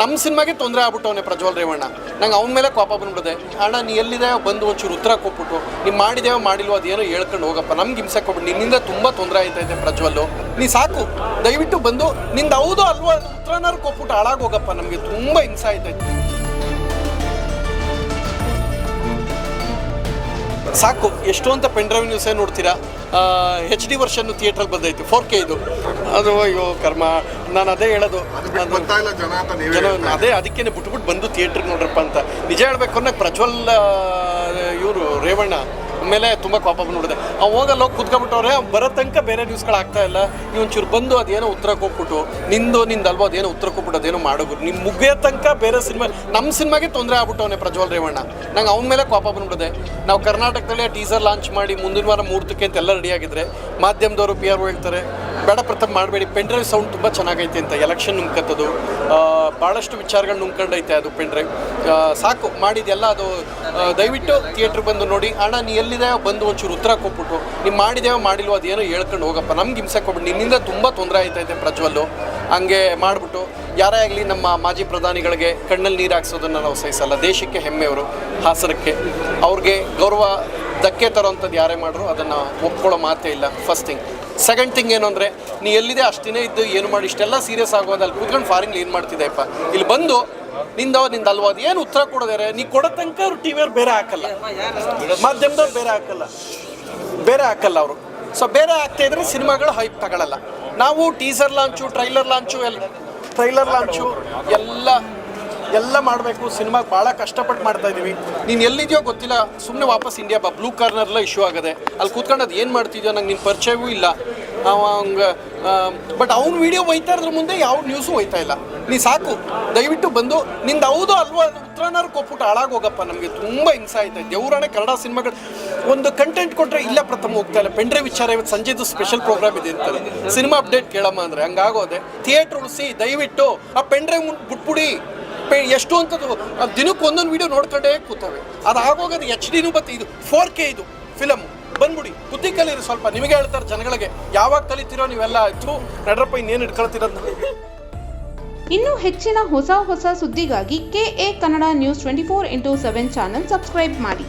ನಮ್ಮ ಸಿನಿಮಾಗೆ ತೊಂದರೆ ಆಗ್ಬಿಟ್ಟವನೆ ಪ್ರಜ್ವಲ್ ರೇವಣ್ಣ. ನಂಗೆ ಅವನ ಮೇಲೆ ಕೋಪ ಬಂದ್ಬಿಡಿದೆ ಅಣ್ಣ, ನೀ ಎಲ್ಲಿದೆ? ಬಂದು ಒಂಚೂರು ಉತ್ತರ ಕೊಟ್ಬಿಟ್ಟು ನೀವು ಮಾಡಿದೇವೋ ಮಾಡಿಲ್ವೋ ಅದೇನೋ ಹೇಳ್ಕೊಂಡು ಹೋಗಪ್ಪ. ನಮ್ಗೆ ಹಿಂಸೆ ಕೊಟ್ಬಿಟ್ಟು ನಿನ್ನಿಂದ ತುಂಬ ತೊಂದರೆ ಆಯ್ತಾ ಇದೆ ಪ್ರಜ್ವಲ್ಲು. ನೀ ಸಾಕು. ದಯವಿಟ್ಟು ಬಂದು, ನಿಂದು ಹೌದು ಅಲ್ವೋ ಉತ್ತರನಾರು ಕೊಟ್ಬಿಟ್ಟು ಹಾಳಾಗಿ ಹೋಗಪ್ಪ. ನಮಗೆ ತುಂಬ ಹಿಂಸೆ ಆಯ್ತೈತೆ ಸಾಕು ಎಷ್ಟು ಅಂತ ಪೆನ್ ಡ್ರೈವ್ ನ್ಯೂಸೇ ನೋಡ್ತೀರಾ? ಹೆಚ್ ಡಿ ವರ್ಷನ್ನು ಥಿಯೇಟ್ರಲ್ಲಿ ಬಂದೈತೆ ಫೋರ್ ಕೆ ಇದು. ಅದು ಅಯ್ಯೋ ಕರ್ಮ. ನಾನು ಅದೇ ಹೇಳೋದು. ಜನ ಅದೇ ಅದಕ್ಕೇನೆ ಬಿಟ್ಬಿಟ್ಟು ಬಂದು ಥಿಯೇಟ್ರಿಗೆ ನೋಡ್ರಪ್ಪ ಅಂತ. ನಿಜ ಹೇಳ್ಬೇಕು ಅಂದ್ರೆ ಪ್ರಜ್ವಲ್ ಇವರು ರೇವಣ್ಣ. ಮೇಲೆ ತುಂಬ ಕೋಪ ಬಂದ್ಬಿಡುತ್ತೆ. ಅವ್ ಹೋಗಲ್ಲ, ಹೋಗಿ ಕುತ್ಕೊಂಡ್ಬಿಟ್ಟವ್ರೆ ಅವ್ನು ಬರೋ ತನಕ ಬೇರೆ ನ್ಯೂಸ್ಗಳು ಆಗ್ತಾ ಇಲ್ಲ. ನೀವು ಒಂಚೂರು ಬಂದು ಅದೇನೋ ಉತ್ತರ ಕೊಟ್ಬಿಟ್ಟು, ನಿಂದು ನಿಂದು ಅಲ್ವೋ ಅದೇನೋ ಉತ್ತರ ಕೊಟ್ಬಿಟ್ಟು ಅದೇನೋ ಮಾಡೋದು ನಿಮ್ಮ ಮುಗಿಯೋ ತನಕ ಬೇರೆ ಸಿನಿಮಾ ನಮ್ಮ ಸಿನಿಮಾಗೆ ತೊಂದರೆ ಆಗ್ಬಿಟ್ಟವನೇ ಪ್ರಜ್ವಲ್ ರೇವಣ್ಣ. ನಂಗೆ ಅವನ ಮೇಲೆ ಕೋಪ ಬಂದ್ಬಿಡಿದೆ ನಾವು ಕರ್ನಾಟಕದಲ್ಲಿ ಟೀಸರ್ ಲಾಂಚ್ ಮಾಡಿ ಮುಂದಿನ ವಾರ ಮೂರ್ತಕ್ಕೆ ಅಂತ ಎಲ್ಲ ರೆಡಿ ಆಗಿದ್ರೆ, ಮಾಧ್ಯಮದವರು ಪಿ ಆರ್ ಹೇಳ್ತಾರೆ ಬೇಡ ಪ್ರಥಮ ಮಾಡಬೇಡಿ. ಪೆನ್ ಡ್ರೈವ್ ಸೌಂಡ್ ತುಂಬ ಚೆನ್ನಾಗೈತೆ ಅಂತ ಎಲೆಕ್ಷನ್ ನುಂಕತ್ತದು ಭಾಳಷ್ಟು ವಿಚಾರಗಳು ನುಂಗ್ಕೊಂಡೈತೆ ಅದು ಪೆನ್ ಡ್ರೈವ್ ಸಾಕು ಮಾಡಿದೆಲ್ಲ ಅದು ದಯವಿಟ್ಟು ಥಿಯೇಟ್ರ್ ಬಂದು ನೋಡಿ. ಅಣ್ಣ, ನೀ ಎಲ್ಲಿದೆ ಬಂದು ಒಂಚೂರು ಉತ್ತರ ಕೊಟ್ಬಿಟ್ಟು. ನೀವು ಮಾಡಿದೇವೋ ಮಾಡಿಲ್ವೋ? ಅದೇನೋ ಹೇಳ್ಕೊಂಡು ಹೋಗಪ್ಪ. ನಮ್ಗೆ ಹಿಂಸೆ ಕೊಟ್ಬಿಟ್ಟು ನಿನ್ನಿಂದ ತುಂಬ ತೊಂದರೆ ಆಯ್ತೈತೆ ಪ್ರಜ್ವಲ್ಲು. ಹಂಗೆ ಮಾಡಿಬಿಟ್ಟು, ಯಾರೇ ಆಗಲಿ ನಮ್ಮ ಮಾಜಿ ಪ್ರಧಾನಿಗಳಿಗೆ ಕಣ್ಣಲ್ಲಿ ನೀರು ಹಾಕ್ಸೋದನ್ನು ನಾವು ಸಹಿಸಲ್ಲ. ದೇಶಕ್ಕೆ ಹೆಮ್ಮೆಯವರು. ಹಾಸನಕ್ಕೆ. ಅವ್ರಿಗೆ ಗೌರವ ಧಕ್ಕೆ ತರೋವಂಥದ್ದು ಯಾರೇ ಮಾಡಿದ್ರು ಅದನ್ನು ಒಪ್ಕೊಳ್ಳೋ ಮಾತೇ ಇಲ್ಲ. ಫಸ್ಟ್ ಥಿಂಗ್ ಸೆಕೆಂಡ್ ಥಿಂಗ್ ಏನು ಅಂದರೆ, ನೀ ಎಲ್ಲಿದೆ ಅಷ್ಟಿನೇ ಇದ್ದು ಏನು ಮಾಡಿ, ಇಷ್ಟೆಲ್ಲ ಸೀರಿಯಸ್ ಆಗೋದು ಅಲ್ಲಿ ಕೂತ್ಕೊಂಡು ಫಾರಿನ್ ಏನು ಮಾಡ್ತಿದ್ದೆಪ್ಪ ಇಲ್ಲಿ ಬಂದು, ನಿಂದ ನಿಂದ ಅಲ್ವಾ ಅದು ಏನು ಉತ್ತರ ಕೊಡೋದಾರೆ ನೀ ಕೊಡೋ ತನಕ ಅವ್ರು ಟಿ ವಿಯವ್ರು ಬೇರೆ ಹಾಕಲ್ಲ. ಮಾಧ್ಯಮದವ್ರು ಬೇರೆ ಹಾಕಲ್ಲ. ಬೇರೆ ಹಾಕಲ್ಲ ಅವರು. ಸೊ ಬೇರೆ ಆಗ್ತಾ ಇದ್ರೆ ಸಿನಿಮಾಗಳು ಹೈಪ್ ತಗೊಳ್ಳಲ್ಲ ನಾವು ಟೀಸರ್ ಲಾಂಚು ಟ್ರೈಲರ್ ಲಾಂಚು ಎಲ್ಲ ಟ್ರೈಲರ್ ಲಾಂಚು ಎಲ್ಲ ಎಲ್ಲ ಮಾಡಬೇಕು ಸಿನಿಮಾ ಭಾಳ ಕಷ್ಟಪಟ್ಟು ಮಾಡ್ತಾ ಇದ್ದೀವಿ ನೀನು ಎಲ್ಲಿದೆಯೋ ಗೊತ್ತಿಲ್ಲ ಸುಮ್ಮನೆ ವಾಪಸ್ ಇಂಡಿಯಾ ಬಾ ಬ್ಲೂ ಕಾರ್ನರ್ಲ ಇಶ್ಯೂ ಆಗದೆ. ಅಲ್ಲಿ ಕೂತ್ಕೊಂಡು ಅದು ಏನು ಮಾಡ್ತಿದ್ಯೋ ನಂಗೆ ನಿನ್ನ ಪರಿಚಯವೂ ಇಲ್ಲ. ಅವಂಗೆ ಬಟ್ ಅವ್ನ ವಿಡಿಯೋ ಒಯ್ತಾ ಇದ್ರ ಮುಂದೆ ಯಾವ ನ್ಯೂಸು ಒಯ್ತಾ ಇಲ್ಲ. ನೀ ಸಾಕು, ದಯವಿಟ್ಟು ಬಂದು, ನಿಂದು ಹೌದು ಅಲ್ವಾ ಉತ್ತರನಾರು ಕೊಟ್ಬಿಟ್ಟು ಹಾಳಾಗಿ ಹೋಗಪ್ಪ ನಮಗೆ. ತುಂಬ ಹಿಂಸೆ ಆಯ್ತಾ ದೇವರಾಣೆ ಕನ್ನಡ ಸಿನಿಮಾಗಳು ಒಂದು ಕಂಟೆಂಟ್ ಕೊಟ್ಟರೆ ಇಲ್ಲ ಪ್ರಥಮ ಹೋಗ್ತಾ ಇಲ್ಲ. ಪೆಂಡ್ರೆ ವಿಚಾರ ಇವತ್ತು ಸಂಜೆದು ಸ್ಪೆಷಲ್ ಪ್ರೋಗ್ರಾಮ್ ಇದೆ ಅಂತಾರೆ. ಸಿನಿಮಾ ಅಪ್ಡೇಟ್ ಕೇಳಮ್ಮ ಅಂದರೆ, ಹಂಗಾಗೋದೆ. ಥಿಯೇಟ್ರ್ ಉಳಿಸಿ, ದಯವಿಟ್ಟು, ಆ ಪೆಂಡ್ರೆ ಬಿಟ್ಬಿಡಿ. ಎಷ್ಟು ಅಂತ ದಿನಕ್ಕೆ ಒಂದೊಂದು ವಿಡಿಯೋ ನೋಡ್ಕೊಂಡೇ ಕೂತವೆ. ಅದು ಆಗೋಗೋದು ಎಚ್ ಡಿನೂ ಬತ್ತೆ ಇದು ಫೋರ್ ಕೆ ಇದು ಫಿಲಮ್ ಬಂದ್ಬಿಡಿ, ಬುದ್ಧಿ ಕಲೀರಿ ಸ್ವಲ್ಪ. ನಿಮಗೆ ಹೇಳ್ತಾರೆ ಜನಗಳಿಗೆ, ಯಾವಾಗ ಕಲಿತೀರೋ ನೀವೆಲ್ಲ ಆಯ್ತು ನಡ್ರಪ್ಪ, ಇನ್ನೇನು ಇಟ್ಕೊಳ್ತೀರಂತ ಇನ್ನು ಹೆಚ್ಚಿನ ಹೊಸ ಹೊಸ ಸುದ್ದಿಗಾಗಿ K A Kannada news twenty four into seven channel subscribe ಮಾಡಿ.